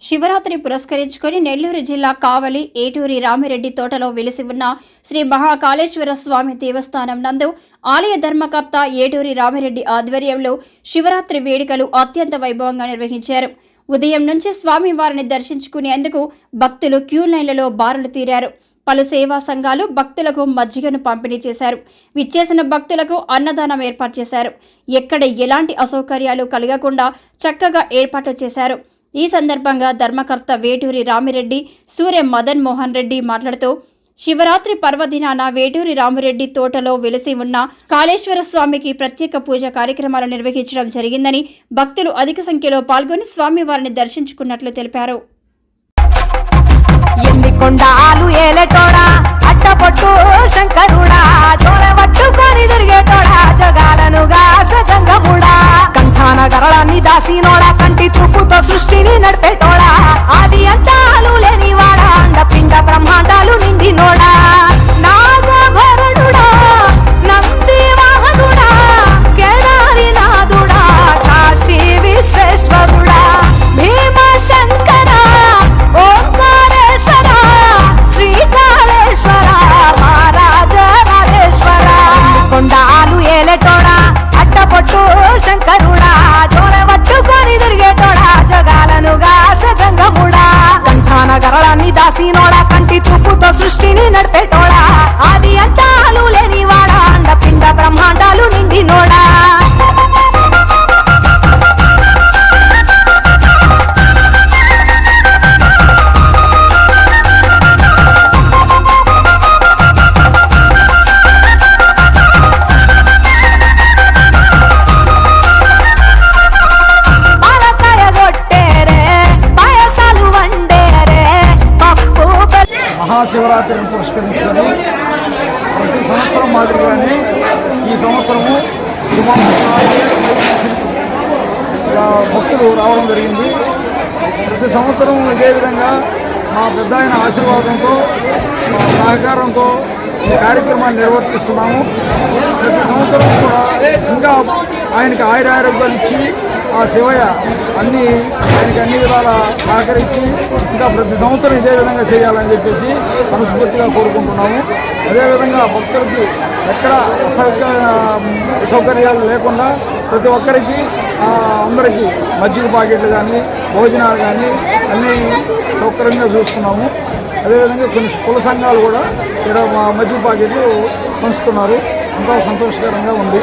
శివరాత్రి పురస్కరించుకొని నెల్లూరు జిల్లా కావలి ఏటూరి రామిరెడ్డి తోటలో వెలిసి ఉన్న శ్రీ మహాకాళేశ్వర స్వామి దేవస్థానం నందు ఆలయ ధర్మకర్త ఏటూరి రామిరెడ్డి ఆధ్వర్యంలో శివరాత్రి వేడుకలు అత్యంత వైభవంగా నిర్వహించారు. ఉదయం నుంచి స్వామివారిని దర్శించుకునేందుకు భక్తులు క్యూ లైన్లలో బారులు తీరారు. పలు సేవా సంఘాలు భక్తులకు మజ్జిగను పంపిణీ చేశారు. విచ్చేసిన భక్తులకు అన్నదానం ఏర్పాటు చేశారు. ఎక్కడ ఎలాంటి అసౌకర్యాలు కలగకుండా చక్కగా ఏర్పాట్లు చేశారు. ఈ సందర్భంగా ధర్మకర్త వేటూరి రామిరెడ్డి సూర్య మదన్ మోహన్ రెడ్డి మాట్లాడుతూ శివరాత్రి పర్వదినాన వేటూరి రామిరెడ్డి తోటలో వెలిసి ఉన్న కాళేశ్వర స్వామికి ప్రత్యేక పూజ కార్యక్రమాలు నిర్వహించడం జరిగిందని భక్తులు అధిక సంఖ్యలో పాల్గొని స్వామివారిని దర్శించుకున్నట్లు తెలిపారు. ఎన్ని కొండాలు ఏలటోడా? శంకరుడా? సృష్టిని మహాశివరాత్రిని పురస్కరించుకొని ప్రతి సంవత్సరం మాదిరిగానే ఈ సంవత్సరము సుమారు భక్తులు రావడం జరిగింది. ప్రతి సంవత్సరం ఇదే విధంగా మా పెద్ద ఆయన ఆశీర్వాదంతో మా సహకారంతో ఈ కార్యక్రమాన్ని నిర్వర్తిస్తున్నాము. ప్రతి సంవత్సరం కూడా ఇంకా ఆయనకి ఆయురారోగ్యాలు ఇచ్చి ఆ శివయ్య అన్ని ఆయనకి అన్ని విధాల సహకరించి ఇంకా ప్రతి సంవత్సరం ఇదే విధంగా చేయాలని చెప్పేసి మనస్ఫూర్తిగా కోరుకుంటున్నాము. అదేవిధంగా భక్తులకి ఎక్కడ అసౌక సౌకర్యాలు లేకుండా ప్రతి ఒక్కరికి అందరికీ మజ్జిగ ప్యాకెట్లు కానీ భోజనాలు కానీ అన్నీ సౌకర్యంగా చూస్తున్నాము. అదేవిధంగా కొన్ని కుల సంఘాలు కూడా ఇక్కడ మా మజ్జిగ ప్యాకెట్లు పంచుతున్నారు. అంతా సంతోషకరంగా ఉంది.